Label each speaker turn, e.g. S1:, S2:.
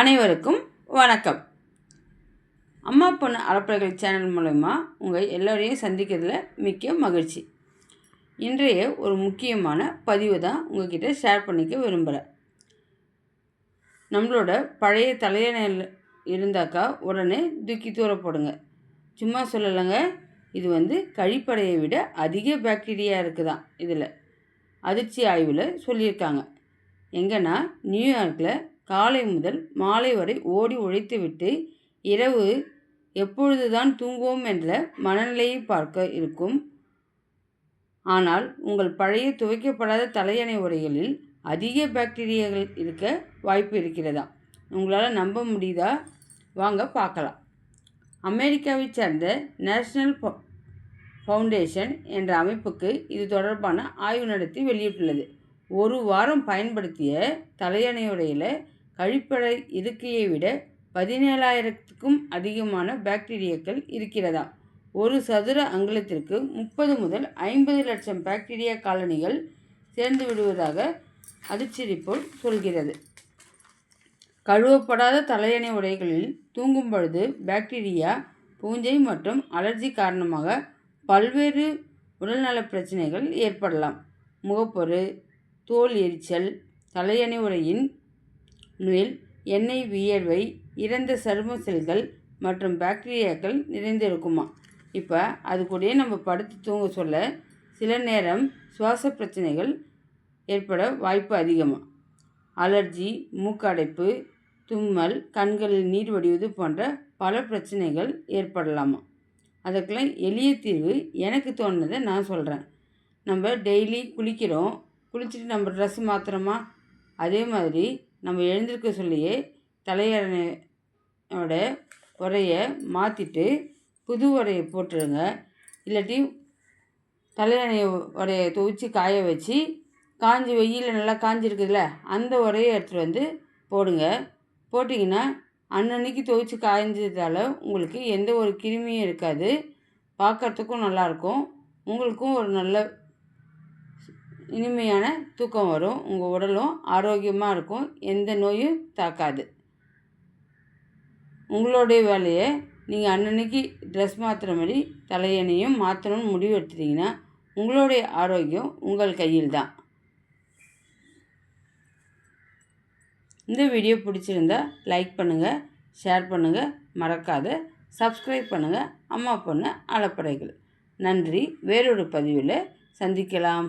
S1: அனைவருக்கும் வணக்கம். அம்மா பொண்ணு அறப்படைகள் சேனல் மூலயமா உங்கள் எல்லோரையும் சந்திக்கிறதுல மிக்க மகிழ்ச்சி. இன்றைய ஒரு முக்கியமான பதிவு தான் உங்ககிட்ட ஷேர் பண்ணிக்க விரும்புகிறேன் நம்மளோட பழைய தலையணையில் இருந்தாக்கா உடனே தூக்கி தூர போடுங்க. சும்மா சொல்லலைங்க இது வந்து கழிப்படையை விட அதிக பாக்டீரியா இருக்குதான் இதில். அதிர்ச்சி ஆய்வில் சொல்லியிருக்காங்க. எங்கன்னா நியூயார்க்கில் காலை முதல் மாலை வரை ஓடி உழைத்துவிட்டு இரவு எப்பொழுதுதான் தூங்குவோம் என்ற மனநிலையை பார்க்க இருக்கும். ஆனால் உங்கள் பழைய துவைக்கப்படாத தலையணை உடைகளில் அதிக பாக்டீரியாக்கள் இருக்க வாய்ப்பு இருக்கிறதா? உங்களால் நம்ப முடியுதா? வாங்க பார்க்கலாம். அமெரிக்காவை சேர்ந்த நேஷ்னல் ஃபவுண்டேஷன் என்ற அமைப்புக்கு இது தொடர்பான ஆய்வு நடத்தி வெளியிட்டுள்ளது. ஒரு வாரம் பயன்படுத்திய தலையணையுடையில் கழிப்பறை இருக்கையை விட பதினேழாயிரத்துக்கும் அதிகமான பாக்டீரியாக்கள் இருக்கிறதா ஒரு சதுர அங்குலத்திற்கு முப்பது முதல் ஐம்பது லட்சம் பாக்டீரியா காலனிகள் சேர்ந்து விடுவதாக அதிர்ச்சி ரிப்போர்ட் சொல்கிறது. கழுவப்படாத தலையணை உடைகளில் தூங்கும் பொழுது பாக்டீரியா பூஞ்சை மற்றும் அலர்ஜி காரணமாக பல்வேறு உடல்நல பிரச்சனைகள் ஏற்படலாம். முகப்பொரு தோல் எரிச்சல் தலையணை உடையின் மேல் எண்ணெய் வியர்வை இறந்த சரும செல்கள் மற்றும் பாக்டீரியாக்கள் நிறைந்திருக்குமா? இப்போ அது கூடயே நம்ம படுத்து தூங்க சொல்ல சில நேரம் சுவாச பிரச்சனைகள் ஏற்பட வாய்ப்பு அதிகமாக அலர்ஜி மூக்கடைப்பு தும்மல் கண்களில் நீர் வடிவது போன்ற பல பிரச்சனைகள் ஏற்படலாமா? அதுக்கெல்லாம் எளிய தீர்வு எனக்கு தோணுனதை நான் சொல்கிறேன் நம்ம டெய்லி குளிக்கிறோம் குளிச்சுட்டு நம்ம ட்ரெஸ் மாத்திரமா அதே மாதிரி நம்ம எழுந்திருக்க சொல்லியே தலையணையோட உரையை மாற்றிட்டு புது உரையை போட்டுருங்க. இல்லாட்டி தலையணையை உரையை துவைச்சி காய வச்சு காஞ்சி வெயிலில் நல்லா காஞ்சிருக்குதுல்ல அந்த உரையை எடுத்துகிட்டு வந்து போடுங்க. போட்டிங்கன்னா அன்னன்னைக்கு துவைச்சி காய்ஞ்சதால் உங்களுக்கு எந்த ஒரு கிருமியும் இருக்காது. பார்க்குறதுக்கும் நல்லாயிருக்கும் உங்களுக்கும் ஒரு நல்ல இனிமையான தூக்கம் வரும். உங்கள் உடலும் ஆரோக்கியமாக இருக்கும். எந்த நோயும் தாக்காது. உங்களுடைய வேலையை நீங்கள் அன்னன்னைக்கு ட்ரெஸ் மாற்றுற மாதிரி தலையணையும் மாற்றணும்னு முடிவு எடுத்துட்டிங்கன்னா உங்களுடைய ஆரோக்கியம் உங்கள் கையில் தான் இந்த வீடியோ பிடிச்சிருந்தா லைக் பண்ணுங்கள் ஷேர் பண்ணுங்கள் மறக்காத சப்ஸ்கிரைப் பண்ணுங்கள் அம்மா பொண்ணு அலப்படைகள் நன்றி. வேறொரு பதிவில் சந்திக்கலாம்.